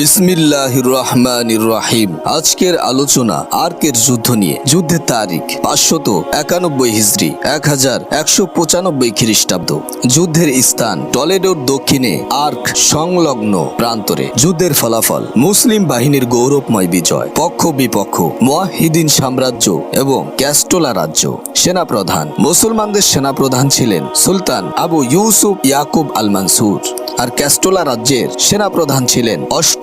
বিসমিল্লাহ রহমান রাহিম। আজকের আলোচনা আর্কের যুদ্ধ নিয়ে। যুদ্ধের তারিখ পাঁচশত একানব্বই হিজড়ি এক হাজার একশো পঁচানব্বই খ্রিস্টাব্দ। যুদ্ধের স্থান টলেডোর দক্ষিণে আর্ক সংলগ্ন প্রান্তরে। যুদ্ধের ফলাফল মুসলিম বাহিনীর গৌরবময় বিজয়, পক্ষ বিপক্ষ, মোয়াহিদিন সাম্রাজ্য এবং ক্যাস্টোলা রাজ্য। সেনাপ্রধান, মুসলমানদের সেনাপ্রধান ছিলেন সুলতান আবু ইউসুফ ইয়াকুব আল মানসুর আর ক্যাস্টোলা রাজ্যের সেনাপ্রধান ছিলেন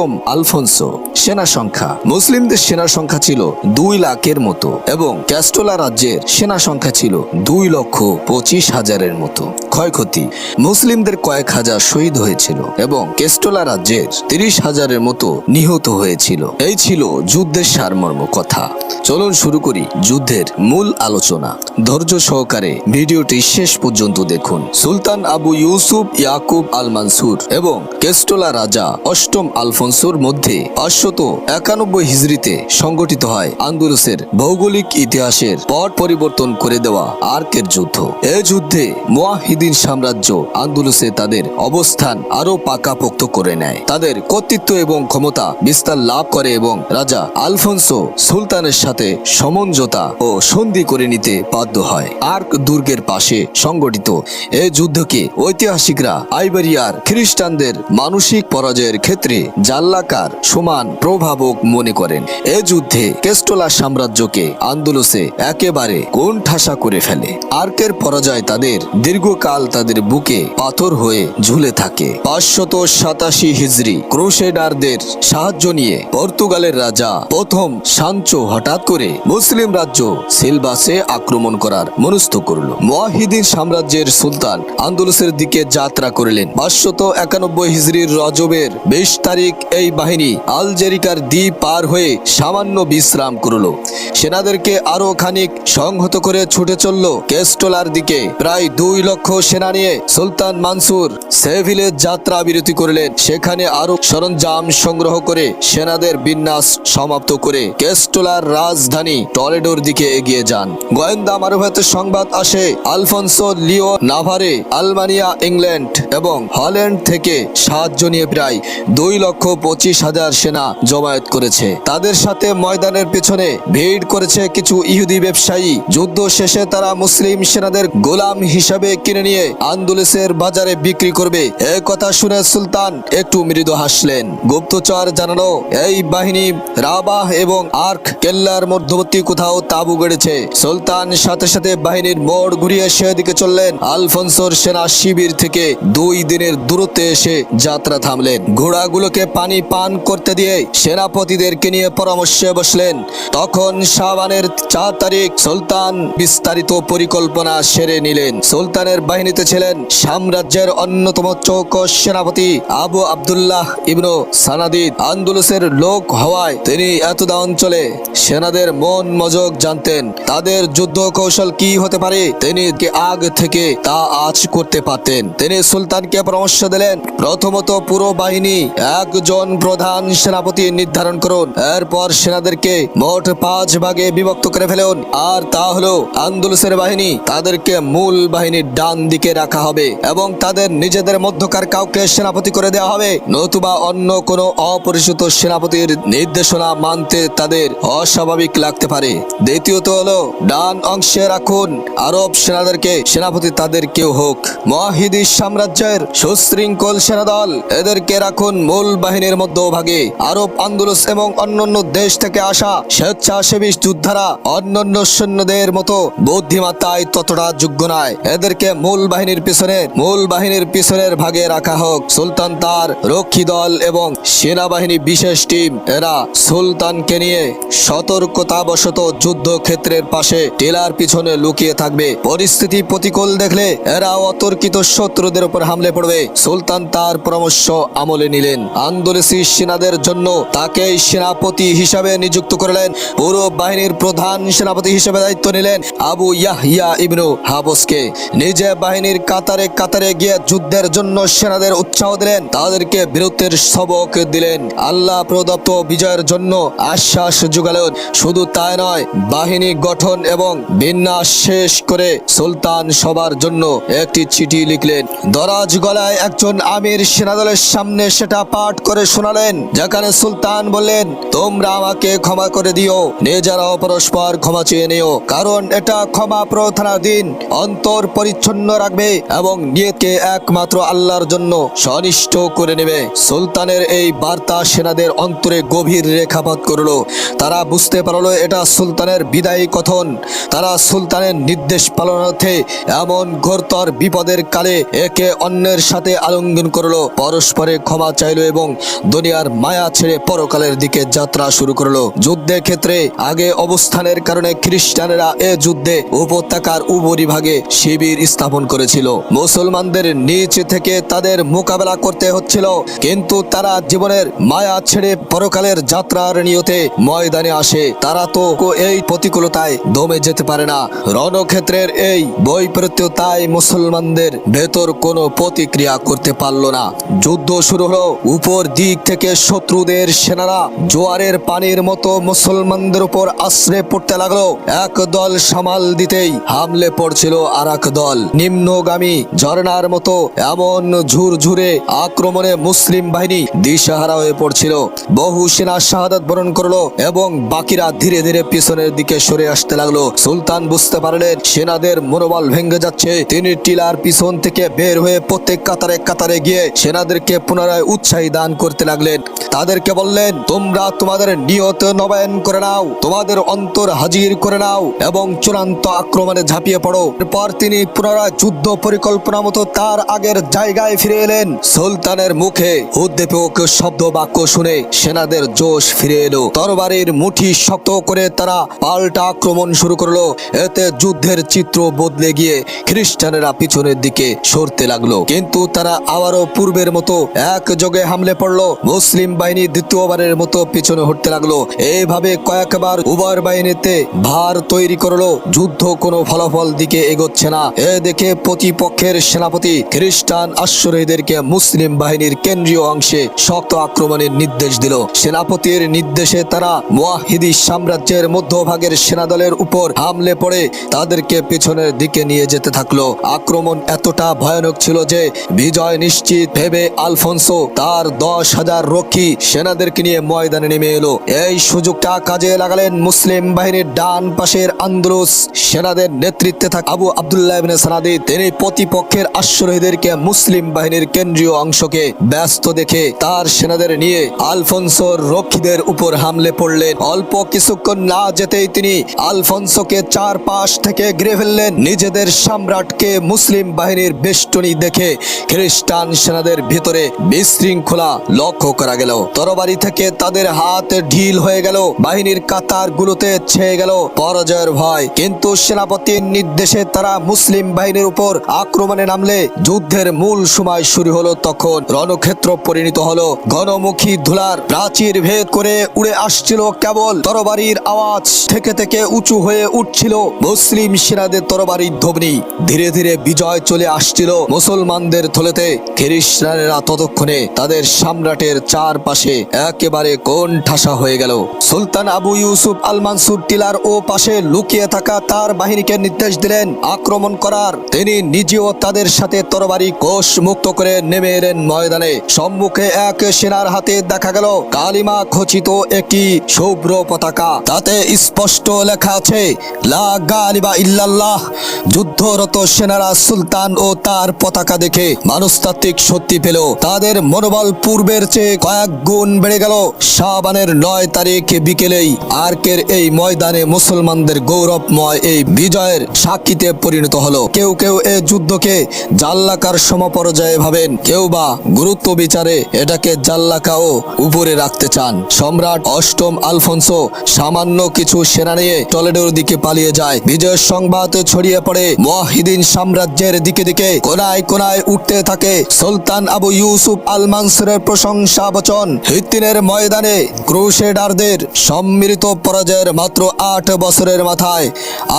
অষ্টম আলফোনসো সেনা সংখ্যা। মুসলিমদের সেনা সংখ্যা ছিল দুই লাখের মতো এবং ক্যাস্টোলা রাজ্যের সেনা সংখ্যা ছিল দুই লক্ষ পঁচিশ হাজারের মতো। ক্ষয়ক্ষতি। মুসলিমদের কয়েক হাজার শহীদ হয়েছিল এবং কেস্টোলা রাজ্যের তিরিশ হাজারের মতো নিহত হয়েছিল। এই ছিল যুদ্ধের সারমর্ম কথা। চলুন শুরু করি যুদ্ধের মূল আলোচনা। ধৈর্য সহকারে ভিডিওটি শেষ পর্যন্ত দেখুন। সুলতান আবু ইউসুফ ইয়াকুব আল মানসুর এবং কেস্টোলা রাজা অষ্টম আলফনসুর মধ্যে পাঁচশত একানব্বই হিজড়িতে সংগঠিত হয় আন্দুলসের ভৌগোলিক ইতিহাসের পট পরিবর্তন করে দেওয়া আর্কের যুদ্ধ। এ যুদ্ধে মোয়াহিদিন সাম্রাজ্য আন্দুলসে তাদের অবস্থান আরও পাকাপোক্ত করে নেয়। তাদের কর্তৃত্ব এবং ক্ষমতা বিস্তার লাভ করে এবং রাজা আলফোনসো সুলতানের সাথে সমঞ্জতা ও সন্ধি করে নিতে বাধ্য হয়। আর্ক দুর্গের পাশে সংগঠিত এ যুদ্ধকে ঐতিহাসিকরা আইবেরিয়ার খ্রিস্টানদের মানসিক পরাজয়ের ক্ষেত্রে জাল্লাকার সমান প্রভাবক মনে করেন। এ যুদ্ধে কেস্টোলা সাম্রাজ্যকে আন্দোলসে একেবারে কোন ঠাসা করে ফেলে। আর্কের পরাজয় তাদের, দীর্ঘকাল তাদের বুকে পাথর হয়ে ঝুলে থাকে। পাঁচশত সাতাশি হিজড়ি ক্রুশেডারদের সাহায্য নিয়ে পর্তুগালের রাজা প্রথম সাঞ্চো হঠাৎ করে মুসলিম রাজ্য সিলবাসে আক্রমণ করার মনস্থ করল। মোয়াহিদিন সাম্রাজ্যের সুলতান আন্দোলসের দিকে যাত্রা করলেন। পাঁচশত একানব্বই হিজড়ির রজবের বিশ তারিখ এই বাহিনী আলজেরিকার দ্বীপ পার হয়ে সামান্য বিশ্রাম করল। সেনাদেরকে আরও খানিক সংহত করে ছুটে চলল কেস্টোলার দিকে। প্রায় দুই লক্ষ সেনা নিয়ে সুলতান মানসুর সেভিলে যাত্রা বিরতি করলেন। সেখানে আরও সরঞ্জাম সংগ্রহ করে সেনাদের বিন্যাস সমাপ্ত করে কেস্টোলার রাজধানী টলেডোর দিকে এগিয়ে যান। গোয়েন্দা মারুভাতে সংবাদ আসে, আলফোনসো লিও নাভারে, আলমানিয়া, ইংল্যান্ড এবং হল্যান্ড থেকে সাহায্য নিয়ে প্রায় দুই লক্ষ পঁচিশ হাজার সেনা জমায়েত করেছে। তাদের সাথে ময়দানের পেছনে ভিড় করেছে কিছু ইহুদি ব্যবসায়ী। যুদ্ধ শেষে তারা মুসলিম সেনাদের গোলাম হিসাবে কিনে নিয়ে আন্দোলসের বাজারে বিক্রি করবে। এ কথা শুনে সুলতান একটু মৃদু হাসলেন। গুপ্তচর জানালো, এই বাহিনী রাবাহ এবং আর্ক কেল্লার মধ্যবর্তী কোথাও তাবু গড়েছে। সুলতান সাথে সাথে বাহিনীর মোড় ঘুরিয়ে সেদিকে চললেন। আলফোনসোর সেনা শিবির থেকে দুই দিনের দূরত্বে এসে যাত্রা থামলেন। ঘোড়াগুলোকে পানি পান করতে দিয়ে সেনাপতিদেরকে নিয়ে পরামর্শে বসলেন। তখন শাবানের চার তারিখ সুলতান বিস্তারিত পরিকল্পনা সেরে নিলেন। সুলতানের বাহিনীতে ছিলেন সাম্রাজ্যের অন্যতম চৌকস সেনাপতি আবু আব্দুল্লাহ ইবনু সানাদিদ। আন্দোলসের লোক হওয়ায় তিনি এতদা অঞ্চলে সেনাদের মন মজক জানতেন। তাদের যুদ্ধ কৌশল কি হতে পারে, তিনি আগ থেকে তা আজ করতে পারতেন। তিনি সুলতানকে পরামর্শ দিলেন, প্রথমত পুরো বাহিনী একজন প্রধান সেনাপতি নির্ধারণ করুন। এরপর সেনাদেরকে মোট পাঁচ ভাগে বিভক্ত করে ফেলুন। আর তা হলো আন্দোলসের বাহিনী, তাদেরকে মূল বাহিনীর ডান দিকে রাখা হবে এবং তাদের নিজেদের মধ্যকার কাউকে সেনাপতি করে দেওয়া হবে। নতুবা অন্য কোনো অপরিচিত সেনাপতির নির্দেশনা মানতে তাদের অস্বাভাবিক লাগতে পারে। দ্বিতীয়ত হলো ডান অংশে রাখুন। আরব সেনাদেরকে সেনাপতি তাদের কেউ হোক। মহিদি সাম্রাজ্যের সুশৃঙ্খল সেনাদল, এদেরকে রাখুন মূল বাহিনীর মধ্যভাগে আরব, আন্দোলস এবং অন্যান্য দেশ থেকে আসা স্বেচ্ছাসেবী যোদ্ধারা অন্যান্য সৈন্যদের মতো বুদ্ধিমত্তায় ততটা যোগ্য নয়। এদেরকে মূল বাহিনীর পিছনে, মূল বাহিনীর পিছনের ভাগে রাখা হোক। সুলতান তার রক্ষী দল এবং সেনাবাহিনী বিশেষ টিম। এরা সুলতানকে নিয়ে সতর্কতাবশত যুদ্ধক্ষেত্রের পাশে টেলার পিছনে লুকিয়ে থাকবে। পরিস্থিতি প্রতিকূল দেখলে এরা অতর্কিত শত্রুদের উপর হামলে পড়বে। সুলতান তার পরামর্শ আমলে নিলেন। আন্দোলসী সেনাদের জন্য তাকে সেনাপতি হিসাবে নিযুক্ত করলেন। পুরো বাহিনীর প্রধান সেনাপতি হিসেবে দায়িত্ব নিলেন আবু ইয়াহিয়া ইবনু হাবসকে। নিজে বাহিনীর কাতারে কাতারে গিয়ে যুদ্ধের জন্য সেনাদের উৎসাহ দিলেন। তাদেরকে বীরত্বের সবক দিলেন। আল্লাহ প্রদত্ত বিজয়ের জন্য আশ্বাস যোগালেন। শুধু তাই নয়, বাহিনী গঠন এবং বিন্যাস শেষ করে সুলতান সবার জন্য একটি চিঠি লিখলেন। দরাজ গলায় একজন আমির সেনাদলের সামনে সেটা পাঠ করে শোনালেন। যেখানে সুলতান বললেন, তোমরা আমাকে ক্ষমা করে দিও, নিজেরাও পরস্পর ক্ষমা চেয়ে নিও, কারণ এটা ক্ষমা প্রার্থনার দিন, অন্তর পরিচ্ছন্ন রাখবে এবং নিয়তকে একমাত্র আল্লাহর জন্য সনিষ্ঠ করে নেবে। সুলতানের এই বার্তা সেনাদের অন্তরে গভীর রেখাপাত করল। তারা বুঝতে পারল এটা সুলতানের বিদায়ী কথন। তারা সুলতানের নির্দেশ পালনার্থে এমন ঘোরতর বিপদের কালে একে অন্যের সাথে আলিঙ্গন করল, পরস্পরে ক্ষমা চাইলো এবং দুনিয়ার মায়া ছেড়ে পরকালের দিকে যাত্রা শুরু করল। যুদ্ধের ক্ষেত্রে আগে অবস্থানের কারণে খ্রিস্টানেরা এ যুদ্ধে উপত্যকার উপরিভাগে শিবির স্থাপন করেছিল। মুসলমানদের নিচ থেকে তাদের মোকাবেলা করতে হচ্ছিল, কিন্তু তারা জীবনের মায়া ছেড়ে পরকালের যাত্রার নিয়তে ময়দানে আসে। তারা তো এই প্রতিকূলতায় দমে যেতে পারে না। রণক্ষেত্রের এই বৈপরীত্যতায় মুসলমানদের ভেতর কোনো প্রতিক্রিয়া করতে পারল না। যুদ্ধ শুরু হলো উপর দিক থেকে শত্রুদের সেনারা জোয়ারের পানির মতো মুসলমানদের উপর আশ্রে পড়তে লাগল। এক দল সামাল দিতেই হামলে পড়ছিল আর দল। নিম্নগামী ঝর্ণার মতো এমন ঝুরঝুরে আক্রমণে মুসলিম বাহিনী দিশাহারা হয়ে পড়ছিল। বহু সেনা শাহাদাত বরণ করল এবং বাকিরা ধীরে ধীরে পিছনের দিকে সরে আসতে লাগল। সুলতান বুঝতে পারলেন সেনাদের মনোবল ভেঙে যাচ্ছে। তিনি টিলার পিছন থেকে বের হয়ে প্রত্যেক কাতারে কাতারে গিয়ে সেনাদেরকে পুনরায় উৎসাহী দান করতে লাগলেন। তাদেরকে বললেন, তোমরা তোমাদের নিয়ত নবায়ন করে নাও, তোমাদের অন্তর হাজির করে নাও এবং চূড়ান্ত আক্রমণে ঝাঁপিয়ে পড়ো। এরপর তিনি পুনরায় যুদ্ধ পরিকল্পনা মতো তার আগের জায়গায় ফিরে এলেন। সুলতানের মুখে উদ্দীপক শব্দ বাক্য শুনে সেনাদের জোশ ফিরে এলো। তরবারির মুঠি শক্ত করে তারা পাল্টা আক্রমণ শুরু করল। এতে যুদ্ধের চিত্র বদলে গিয়ে খ্রিস্টানেরা পিছনের দিকে সরতে লাগল। কিন্তু তারা আবারও পূর্বের মতো একযোগে হামলে পড়ল। মুসলিম বাহিনী দ্বিতীয়বারের মতো পিছনে হটতে লাগল। এইভাবে কয়েকবার উভয় বাহিনীতে ভার তৈরি করল। যুদ্ধ কোনো ফলাফল দিকে এগোচ্ছে না। এ দেখে প্রতিপক্ষের সেনাপতি খ্রিস্টান আশ্বরীদেরকে মুসলিম বাহিনীর কেন্দ্রীয় অংশে শক্ত আক্রমণের নির্দেশ দিল। সেনাপতির নির্দেশে তারা মুয়াহিদি সাম্রাজ্যের মধ্যভাগের সেনাদলের উপর হামলে পড়ে তাদেরকে পিছনের দিকে নিয়ে যেতে থাকল। আক্রমণ এতটা ভয়ানক ছিল যে বিজয় নিশ্চিত ভেবে আলফোনসো তার দশ হাজার রক্ষী। সেনাদেরকে নিয়ে ময়দানে নেমে এলো। এই সুযোগটা কাজে লাগালেন মুসলিম বাহিনীর ডান পাশের আন্দোলস। সেনাদের নেতৃত্বে থাকা আবু আবদুল্লাহ সানাদি তিনি প্রতিপক্ষের আশ্রয়ীদেরকে মুসলিম বাহিনীর কেন্দ্রীয় অংশকে ব্যস্ত দেখে তার সেনাদের নিয়ে আলফোনসোর রক্ষীদের উপর হামলে পড়লেন। অল্প কিছুক্ষণ না যেতেই তিনি আলফোনসোকে চার পাশ থেকে ঘিরে ফেললেন। নিজেদের সম্রাটকে মুসলিম বাহিনীর বেষ্টনী দেখে খ্রিস্টান সেনাদের ভিতরে বিশৃঙ্খলা লক্ষ্য করা গেল। তরবারি থেকে তাদের হাত ঢিল হয়ে গেল। বাহিনীর কাতার গুলোতে ছেয়ে গেল পরাজয়ের ভয়। কিন্তু সেনাপতির নির্দেশে তারা মুসলিম বাহিনীর উপর আক্রমণে নামলে যুদ্ধের মূল সময় শুরু হলো তখন। রণক্ষেত্র পরিণত হলো। ঘনমুখী ধুলার প্রাচীর ভেদ করে উড়ে আসছিল কেবল তরবারির আওয়াজ। থেকে থেকে উঁচু হয়ে উঠছিল মুসলিম সেনাদের তরবারির ধ্বনি। ধীরে ধীরে বিজয় চলে আসছিল মুসলমানদের থলেতে। খ্রিস্টানেরা ততক্ষণে তাদের সম্রাটের চারপাশে একেবারে কোন ঠাসা হয়ে গেল। সুলতান আবু ইউসুফ আল মানসুর টিলার ও পাশে লুকিয়ে থাকা তার বাহিনীকে নির্দেশ দিলেন আক্রমণ করার। তিনি নিজেও তাদের সাথে তরবারি কোষ মুক্ত করে নেমে এলেন ময়দানে। সম্মুখে এক সেনার হাতে দেখা গেল কালিমা খচিত একটি শুভ্র পতাকা। তাতে স্পষ্ট লেখা আছে যুদ্ধরত সেনারা সুলতান ও তার পতাকা দেখে মানুষতাত্ত্বিক সত্যি পেল। তাদের মনোবল পূর্বের চেয়ে কয়েক গুণ বেড়ে গেল শাবানের নয় তারিখ বিকেলেই আর্কের এই ময়দানে মুসলমানদের গৌরবময় এই বিজয়ের সাক্ষীতে পরিণত হলো। কেউ কেউ এই যুদ্ধকে জাল্লাকার সমপর্যায়ে ভাবেন, কেউ বা গুরুত্ব বিচারে এটাকে জাল্লাকাও উপরে রাখতে চান। সম্রাট অষ্টম আলফোনসো সামান্য কিছু সেনা নিয়ে টলেডোর দিকে পালিয়ে যায়। বিজয়ের সংবাদ ছড়িয়ে পড়ে, মুয়াহিদিন সাম্রাজ্যের দিকে দিকে কোনায় কোনায় উঠতে থাকে। সুলতান আবু ইউসুফ আল মানসুরের প্রশংসা বচন হিত্তিনের ময়দানে ক্রুশেডারদের সম্মিলিত পরাজয়ের মাত্র আট বছরের মাথায়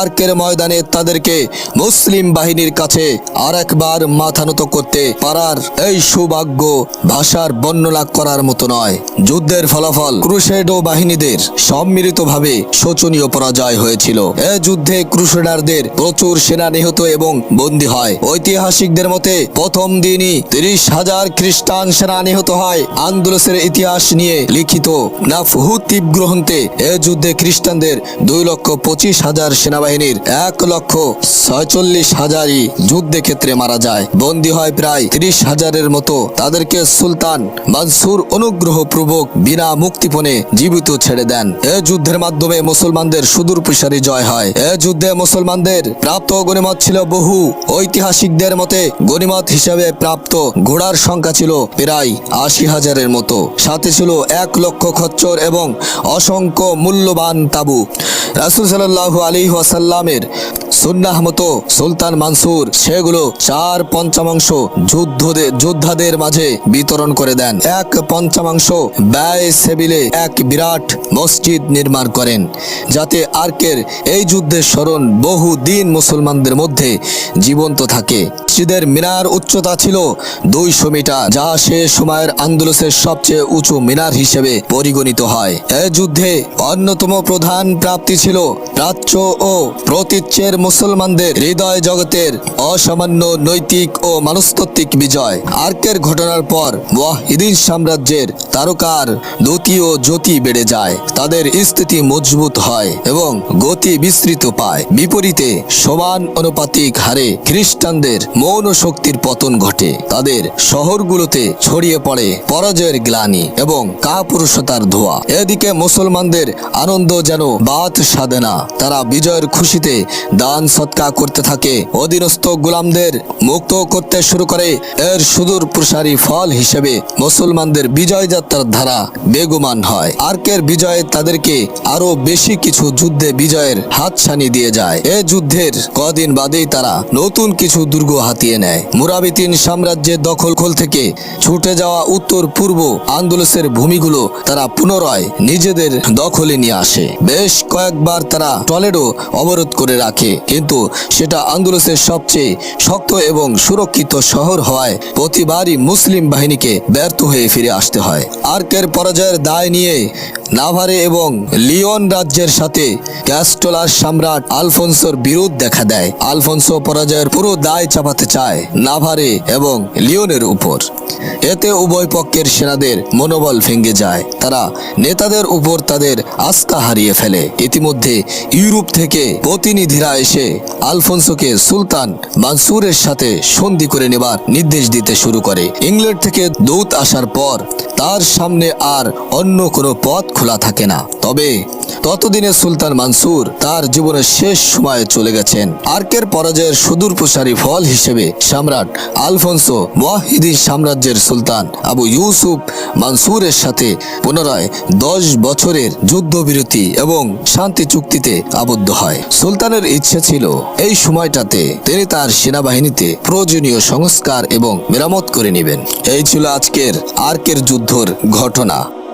আর্কের ময়দানে তাদেরকে মুসলিম বাহিনীর কাছে আর একবার মাথা নত করতে পারার এই সৌভাগ্য ভাষার বর্ণনা করার মতো নয়। যুদ্ধের ফলাফল ক্রুশেডো বাহিনীদের সম্মিলিতভাবে শোচনীয় পরাজয় হয়েছিল। এ যুদ্ধে ক্রুশেডারদের প্রচুর সেনা নিহত এবং বন্দী হয়। ঐতিহাসিকদের মতে, প্রথম দিনই তিরিশ হাজার খ্রিস্টান সেনা নিহত হয়। আন্দোলসের ইতিহাস নিয়ে লিখিত নাফহু নাফহুতিব গ্রন্থে এ যুদ্ধে খ্রিস্টানদের দুই লক্ষ পঁচিশ হাজার সেনাবাহিনীর এক লক্ষ ছয়চল্লিশ হাজারই যুদ্ধে ক্ষেত্রে মারা যায়। বন্দী হয় প্রায় ত্রিশ হাজারের মতো। তাদেরকে সুলতান মানসুর অনুগ্রহপূর্বক বিনা মুক্তিপণে জীবিত ছেড়ে দেন। এ যুদ্ধের মাধ্যমে মুসলমানদের সুদূর প্রসারী জয় হয়। এ যুদ্ধে মুসলমানদের প্রাপ্ত গণিমত ছিল বহু। ঐতিহাসিকদের মতে গণিমত হিসেবে প্রাপ্ত ঘোড়ার সংখ্যা ছিল প্রায় আশি হাজারের মতো। সাথে ছিল এক লক্ষ খচ্চর এবং অসংখ্য মূল্যবান তাবু। রাসুল সাল্লাহু আলী ওয়াসাল্লামের সুন্নাহ মতো সুলতান মানসুর সেগুলো চার পঞ্চমাংশ যুদ্ধদের যোদ্ধাদের মাঝে বিতরণ করে দেন। এক পঞ্চমাংশ ব্যয় সেবিলে এক বিরাট মসজিদ নির্মাণ করেন, যাতে আর্কের এই যুদ্ধের স্মরণ বহু দিন মুসলমানদের মধ্যে জীবন্ত থাকে। মসজিদের মিনার উচ্চতা ছিল দুইশো মিটার, যা সে সময়ের আন্দোলনের সবচেয়ে উঁচু মিনার হিসেবে পরিগণিত হয়। এ যুদ্ধে অন্যতম প্রধান প্রাপ্তি ছিল প্রাচ্য ও প্রতীচ্যের মুসলমানদের হৃদয় জগতের অসামান্য নৈতিক ও মনস্তাত্ত্বিক বিজয়। আর্কের ঘটনার পর ওয়াহিদিন সাম্রাজ্যের তারকার দ্যুতি ও জ্যোতি বেড়ে যায়। তাদের স্থিতি মজবুত হয় এবং গতি বিস্তৃত পায়। বিপরীতে সমান অনুপাতিক হারে খ্রিস্টানদের মৌন শক্তির পতন ঘটে। তাদের শহরগুলোতে ছড়িয়ে পড়ে পরাজয়ের গ্লানি এবং কাপুরুষতার ধোয়া। এদিকে মুসলমানদের আনন্দ যেন বাত সাধে না। তারা বিজয়ের খুশিতে দান সৎকা করতে থাকে। অধীনস্থ গোলামদের মুক্ত করতে শুরু করে। এর সুদূর প্রসারী ফল হিসেবে মুসলমানদের বিজয় যাত্রার ধারা বেগমান হয়। আর্কের বিজয়ে তাদেরকে আরও বেশি কিছু যুদ্ধে বিজয়ের হাতছানি দিয়ে যায়। এ যুদ্ধের কদিন বাদেই তারা নতুন কিছু দুর্গ হাতিয়ে নেয়। মুরাবিতিন সাম্রাজ্যের দখল খোল থেকে ছুটে যাওয়া উত্তর পূর্ব আন্দোলসের ভূমিগুলো তারা পুনরায় নিজেদের দখলে নিয়ে আসে। বেশ কয়েকবার তারা টলেডো অবরোধ করে রাখে, কিন্তু সেটা আন্দোলসের সবচেয়ে শক্ত এবং সুরক্ষিত শহর হওয়ায় প্রতিবারই মুসলিম বাহিনীকে ব্যর্থ হয়ে ফিরে আসতে হয়। আর্কের পরাজয়ের দায় নিয়ে নাভারে এবং লিওন রাজ্যের সাথে ক্যাস্টোলার সম্রাট আলফোনসোর বিরোধ দেখা দেয়। আলফোনসো পরাজয়ের পুরো দায় চাপাতে চায় নাভারে এবং লিওনের উপর। এতে উভয় পক্ষের সেনাদের মনোবল ভেঙে যায়। তারা নেতাদের উপর তাদের আস্থা হারিয়ে ফেলে। ইতিমধ্যে ইউরোপ থেকে প্রতিনিধিরা এসে আলফোনসোকে সুলতান মানসুরের সাথে সন্ধি করে নেবার নির্দেশ দিতে শুরু করে। ইংল্যান্ড থেকে দূত আসার পর তার সামনে আর অন্য কোনো পথ খোলা থাকে না। তবে ততদিনে সুলতান মানসুর তার জীবনের শেষ সময়ে চলে গেছেন। আর্কের পরাজয়ের সুদূর প্রসারী ফল হিসেবে সম্রাট আলফোনসো ওয়াহিদি সাম্রাজ্যের সুলতান আবু ইউসুফ মানসুরের সাথে পুনরায় দশ বছরের যুদ্ধবিরতি এবং শান্তি চুক্তিতে আবদ্ধ হয়। সুলতানের ইচ্ছে ছিল এই সময়টাতে তিনি তার সেনাবাহিনীতে প্রয়োজনীয় সংস্কার এবং মেরামত করে নেবেন। এই ছিল আজকের আর্কের যুদ্ধর ঘটনা।